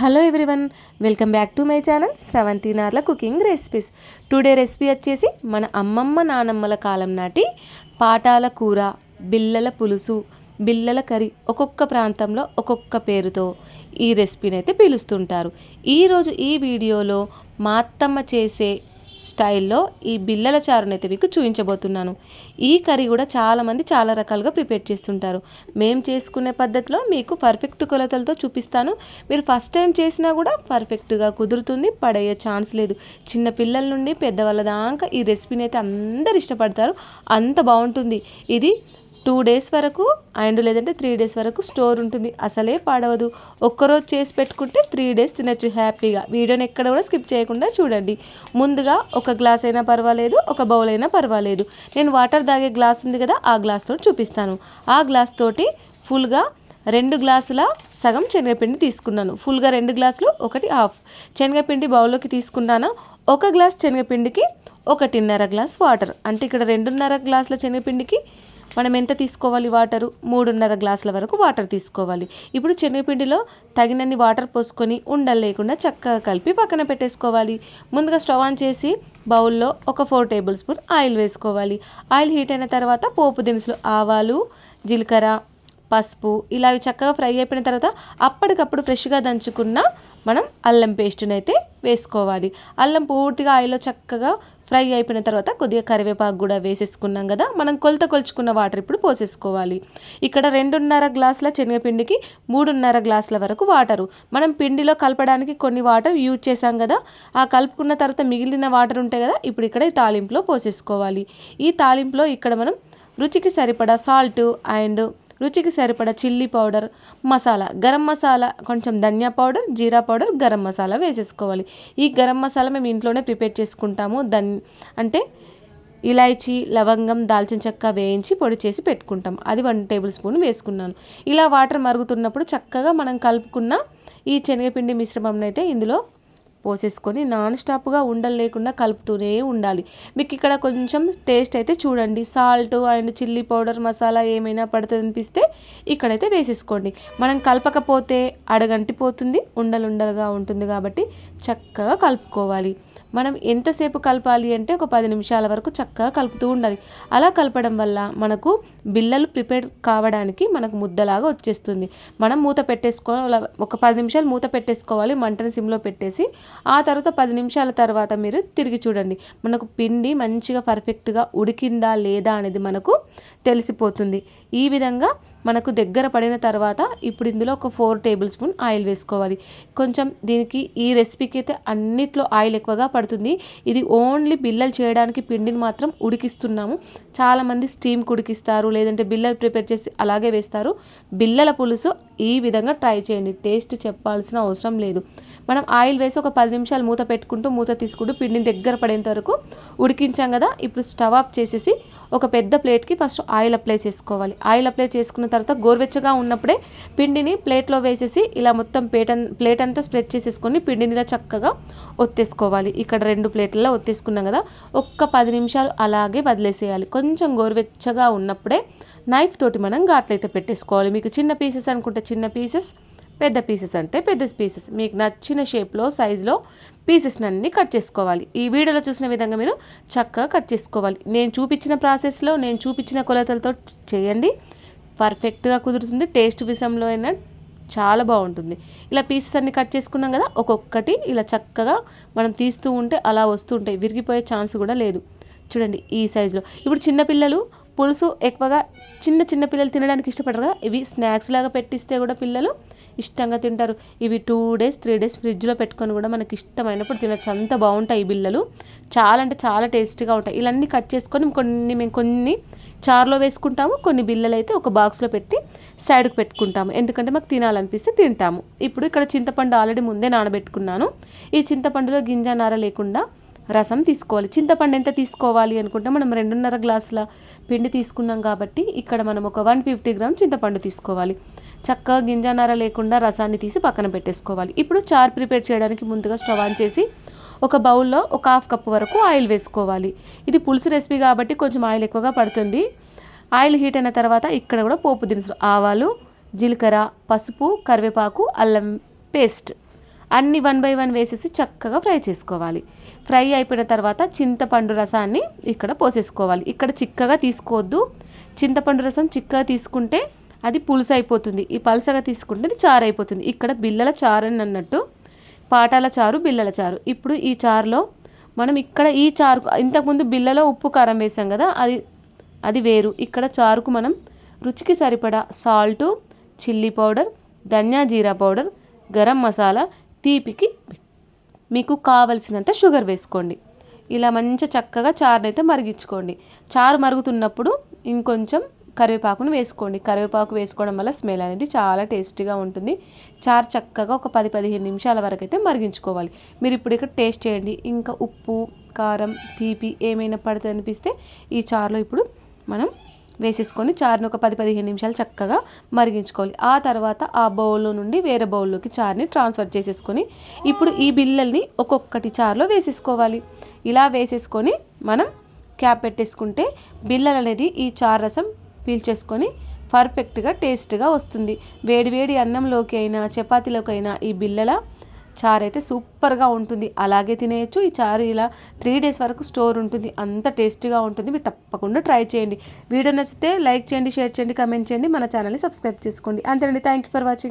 Hello everyone welcome back to my channel Sravanthi Narla cooking recipes. Today recipe వచ్చేసి మన అమ్మమ్మ నానమ్మల కాలం నాటి పాటాల కూర బిల్లల పులుసు బిల్లల కర్రీ ఒక్కొక్క ప్రాంతంలో ఒక్కొక్క పేరుతో ఈ రెసిపీని అయితే పిలుస్తుంటారు. ఈరోజు ఈ వీడియోలో మా అత్తమ్మ చేసే స్టైల్లో ఈ బిల్లల చారుని అయితే మీకు చూపించబోతున్నాను. ఈ కర్రీ కూడా చాలామంది చాలా రకాలుగా ప్రిపేర్ చేస్తుంటారు. మేము చేసుకునే పద్ధతిలో మీకు పర్ఫెక్ట్ కొలతలతో చూపిస్తాను. మీరు ఫస్ట్ టైం చేసినా కూడా పర్ఫెక్ట్గా కుదురుతుంది పడయ్యే ఛాన్స్ లేదు. చిన్న పిల్లల నుండి పెద్దవాళ్ళ దాకా ఈ రెసిపీని అయితే అందరు ఇష్టపడతారు. అంత బాగుంటుంది. ఇది టూ డేస్ వరకు అండ్ లేదంటే త్రీ డేస్ వరకు స్టోర్ ఉంటుంది. అసలే పాడవదు. ఒక్కరోజు చేసి పెట్టుకుంటే త్రీ డేస్ తినచ్చు హ్యాపీగా. వీడియోని ఎక్కడ కూడా స్కిప్ చేయకుండా చూడండి. ముందుగా ఒక గ్లాస్ అయినా పర్వాలేదు ఒక బౌల్ అయినా పర్వాలేదు. నేను వాటర్ తాగే గ్లాస్ ఉంది కదా ఆ గ్లాస్ తోటి చూపిస్తాను. ఆ గ్లాస్ తోటి ఫుల్గా రెండు గ్లాసుల సగం శనగపిండి తీసుకున్నాను. ఫుల్గా రెండు గ్లాసులు ఒకటి హాఫ్. శనగపిండి బౌల్లోకి తీసుకున్నాను? ఒక గ్లాస్ శనగపిండికి ఒకటిన్నర గ్లాస్ వాటర్. అంటే ఇక్కడ రెండున్నర గ్లాసుల శనగపిండికి మనం ఎంత తీసుకోవాలి వాటరు? మూడున్నర గ్లాసుల వరకు వాటర్ తీసుకోవాలి. ఇప్పుడు శనగపిండిలో తగినన్ని వాటర్ పోసుకొని ఉండలు లేకుండా చక్కగా కలిపి పక్కన పెట్టేసుకోవాలి. ముందుగా స్టవ్ ఆన్ చేసి బౌల్లో ఒక ఫోర్ టేబుల్ స్పూన్ ఆయిల్ వేసుకోవాలి. ఆయిల్ హీట్ అయిన తర్వాత పోపు దినుసులు ఆవాలు జీలకర్ర పసుపు ఇలా చక్కగా ఫ్రై అయిపోయిన తర్వాత అప్పటికప్పుడు ఫ్రెష్గా దంచుకున్న మనం అల్లం పేస్ట్ని అయితే వేసుకోవాలి. అల్లం పూర్తిగా ఆయిల్లో చక్కగా ఫ్రై అయిపోయిన తర్వాత కొద్దిగా కరివేపాకు కూడా వేసేసుకున్నాం కదా మనం కొలత కొలుచుకున్న వాటర్ ఇప్పుడు పోసేసుకోవాలి. ఇక్కడ రెండున్నర గ్లాసుల శనగపిండికి మూడున్నర గ్లాసుల వరకు వాటరు. మనం పిండిలో కలపడానికి కొన్ని వాటర్ యూజ్ చేసాం కదా ఆ కలుపుకున్న తర్వాత మిగిలిన వాటర్ ఉంటాయి కదా ఇప్పుడు ఇక్కడ ఈ తాలింపులో పోసేసుకోవాలి. ఈ తాలింపులో ఇక్కడ మనం రుచికి సరిపడా సాల్ట్ అండ్ రుచికి సరిపడ చిల్లీ పౌడర్ మసాలా గరం మసాలా కొంచెం ధనియా పౌడర్ జీరా పౌడర్ గరం మసాలా వేసేసుకోవాలి. ఈ గరం మసాలా మేము ఇంట్లోనే ప్రిపేర్ చేసుకుంటాము. దన్ అంటే ఇలాచి లవంగం దాల్చిన చెక్క వేయించి పొడి చేసి పెట్టుకుంటాం. అది వన్ టేబుల్ స్పూన్ వేసుకున్నాను. ఇలా వాటర్ మరుగుతున్నప్పుడు చక్కగా మనం కలుపుకున్న ఈ శనగపిండి మిశ్రమం అయితే ఇందులో పోసేసుకొని నాన్ స్టాప్గా ఉండలు లేకుండా కలుపుతూనే ఉండాలి. మీకు ఇక్కడ కొంచెం టేస్ట్ అయితే చూడండి. Salt and chilli powder masala ఏమైనా పడుతుంది అనిపిస్తే ఇక్కడైతే వేసేసుకోండి. మనం కలపకపోతే అడగంటిపోతుంది ఉండలుండలుగా ఉంటుంది కాబట్టి చక్కగా కలుపుకోవాలి. మనం ఎంతసేపు కలపాలి అంటే ఒక పది నిమిషాల వరకు చక్కగా కలుపుతూ ఉండాలి. అలా కలపడం వల్ల మనకు బిల్లలు ప్రిపేర్ కావడానికి మనకు ముద్దలాగా వచ్చేస్తుంది. మనం మూత పెట్టేసుకో ఒక పది నిమిషాలు మూత పెట్టేసుకోవాలి మంటను సిమ్లో పెట్టేసి ఆ తర్వాత పది నిమిషాల తర్వాత మీరు తిరిగి చూడండి. మనకు పిండి మంచిగా పర్ఫెక్ట్గా ఉడికిందా లేదా అనేది మనకు తెలిసిపోతుంది. ఈ విధంగా మనకు దగ్గర పడిన తర్వాత ఇప్పుడు ఇందులో ఒక ఫోర్ టేబుల్ స్పూన్ ఆయిల్ వేసుకోవాలి. కొంచెం దీనికి ఈ రెసిపీకి అయితే అన్నిట్లో ఆయిల్ ఎక్కువగా పడుతుంది. ఇది ఓన్లీ బిల్లలు చేయడానికి పిండిని మాత్రం ఉడికిస్తున్నాము. చాలామంది స్టీమ్ ఉడికిస్తారు లేదంటే బిల్లలు ప్రిపేర్ చేసి అలాగే వేస్తారు. బిల్లల పులుసు ఈ విధంగా ట్రై చేయండి. టేస్ట్ చెప్పాల్సిన అవసరం లేదు. మనం ఆయిల్ వేసి ఒక పది నిమిషాలు మూత పెట్టుకుంటూ మూత తీసుకుంటూ పిండిని దగ్గర పడేంత వరకు ఉడికించాం కదా ఇప్పుడు స్టవ్ ఆఫ్ చేసేసి ఒక పెద్ద ప్లేట్కి ఫస్ట్ ఆయిల్ అప్లై చేసుకోవాలి. ఆయిల్ అప్లై చేసుకున్న తర్వాత గోరువెచ్చగా ఉన్నప్పుడే పిండిని ప్లేట్లో వేసేసి ఇలా మొత్తం ప్లేట్ ప్లేట్ అంతా స్ప్రెడ్ చేసేసుకొని పిండిని ఇలా చక్కగా ఒత్తేసుకోవాలి. ఇక్కడ రెండు ప్లేట్లలో ఒత్తేసుకున్నాం కదా ఒక్క పది నిమిషాలు అలాగే వదిలేసేయాలి. కొంచెం గోరువెచ్చగా ఉన్నప్పుడే నైఫ్ తోటి మనం ఘాట్లయితే పెట్టేసుకోవాలి. మీకు చిన్న పీసెస్ అనుకుంటే చిన్న పీసెస్ పెద్ద పీసెస్ అంటే పెద్ద పీసెస్ మీకు నచ్చిన షేప్లో సైజులో పీసెస్ని అన్నీ కట్ చేసుకోవాలి. ఈ వీడియోలో చూసిన విధంగా మీరు చక్కగా కట్ చేసుకోవాలి. నేను చూపించిన ప్రాసెస్లో నేను చూపించిన కొలతలతో చేయండి. పర్ఫెక్ట్గా కుదురుతుంది. టేస్ట్ విషయంలో అయినా చాలా బాగుంటుంది. ఇలా పీసెస్ అన్ని కట్ చేసుకున్నాం కదా ఒక్కొక్కటి ఇలా చక్కగా మనం తీస్తూ ఉంటే అలా వస్తూ ఉంటాయి విరిగిపోయే ఛాన్స్ కూడా లేదు. చూడండి ఈ సైజులో ఇప్పుడు చిన్నపిల్లలు పులుసు ఎక్కువగా చిన్న చిన్న పిల్లలు తినడానికి ఇష్టపడరు కదా. ఇవి స్నాక్స్ లాగా పెట్టిస్తే కూడా పిల్లలు ఇష్టంగా తింటారు. ఇవి టూ డేస్ త్రీ డేస్ ఫ్రిడ్జ్లో పెట్టుకొని కూడా మనకి ఇష్టమైనప్పుడు తినచ్చు. అంత బాగుంటాయి ఈ బిల్లలు చాలా అంటే చాలా టేస్టీగా ఉంటాయి. ఇవన్నీ కట్ చేసుకొని కొన్ని మేము కొన్ని చారులో వేసుకుంటాము కొన్ని బిల్లలు అయితే ఒక బాక్స్లో పెట్టి సైడ్కి పెట్టుకుంటాము. ఎందుకంటే మాకు తినాలనిపిస్తే తింటాము. ఇప్పుడు ఇక్కడ చింతపండు ఆల్రెడీ ముందే నానబెట్టుకున్నాను. ఈ చింతపండులో గింజ నార లేకుండా రసం తీసుకోవాలి. చింతపండు ఎంత తీసుకోవాలి అనుకుంటే మనం రెండున్నర గ్లాసుల పిండి తీసుకున్నాం కాబట్టి ఇక్కడ మనం ఒక వన్ ఫిఫ్టీ గ్రామ్ చింతపండు తీసుకోవాలి. చక్కగా గింజనర లేకుండా రసాన్ని తీసి పక్కన పెట్టేసుకోవాలి. ఇప్పుడు చారు ప్రిపేర్ చేయడానికి ముందుగా స్టవ్ ఆన్ చేసి ఒక బౌల్లో ఒక హాఫ్ కప్ వరకు ఆయిల్ వేసుకోవాలి. ఇది పులుసు రెసిపీ కాబట్టి కొంచెం ఆయిల్ ఎక్కువగా పడుతుంది. ఆయిల్ హీట్ అయిన తర్వాత ఇక్కడ కూడా పోపు దినుసులు ఆవాలు జీలకర్ర పసుపు కరివేపాకు అల్లం పేస్ట్ అన్ని వన్ బై వన్ వేసేసి చక్కగా ఫ్రై చేసుకోవాలి. ఫ్రై అయిపోయిన తర్వాత చింతపండు రసాన్ని ఇక్కడ పోసేసుకోవాలి. ఇక్కడ చిక్కగా తీసుకోవద్దు. చింతపండు రసం చిక్కగా తీసుకుంటే అది పులుసు అయిపోతుంది. ఈ పలసగా తీసుకుంటే అది చారు అయిపోతుంది. ఇక్కడ బిల్లల చారు అని అన్నట్టు పాటాల చారు బిల్లల చారు. ఇప్పుడు ఈ చారులో మనం ఇక్కడ ఈ చారు ఇంతకుముందు బిల్లలో ఉప్పు కారం వేసాం కదా అది అది వేరు. ఇక్కడ చారుకు మనం రుచికి సరిపడా salt chilli powder dhania jeera powder garam masala తీపికి మీకు కావలసినంత షుగర్ వేసుకోండి. ఇలా మంచిగా చక్కగా చారుని అయితే మరిగించుకోండి. చారు మరుగుతున్నప్పుడు ఇంకొంచెం కరివేపాకును వేసుకోండి. కరివేపాకు వేసుకోవడం వల్ల స్మెల్ అనేది చాలా టేస్టీగా ఉంటుంది. చారు చక్కగా ఒక పది పదిహేను నిమిషాల వరకు అయితే మరిగించుకోవాలి. మీరు ఇప్పుడు ఇక్కడ టేస్ట్ చేయండి. ఇంకా ఉప్పు కారం తీపి ఏమైనా పడితే అనిపిస్తే ఈ చారులో ఇప్పుడు మనం వేసేసుకొని చారుని ఒక పది పదిహేను నిమిషాలు చక్కగా మరిగించుకోవాలి. ఆ తర్వాత ఆ బౌల్లో నుండి వేరే బౌల్లోకి చారుని ట్రాన్స్ఫర్ చేసేసుకొని ఇప్పుడు ఈ బిల్లల్ని ఒక్కొక్కటి చారులో వేసేసుకోవాలి. ఇలా వేసేసుకొని మనం క్యాప్ పెట్టేసుకుంటే బిల్లలు అనేది ఈ చారు రసం పీల్చేసుకొని పర్ఫెక్ట్గా టేస్ట్గా వస్తుంది. వేడి వేడి అన్నంలోకి అయినా చపాతీలోకి అయినా ఈ బిల్లల చారు అయితే సూపర్గా ఉంటుంది. అలాగే తినేయచ్చు. ఈ చారు ఇలా త్రీ డేస్ వరకు స్టోర్ ఉంటుంది. అంత టేస్టీగా ఉంటుంది. మీరు తప్పకుండా ట్రై చేయండి. వీడియో నచ్చితే లైక్ చేయండి షేర్ చేయండి కమెంట్ చేయండి. మన ఛానల్ని సబ్స్క్రైబ్ చేసుకోండి. అంతేనండి. Thank you for watching.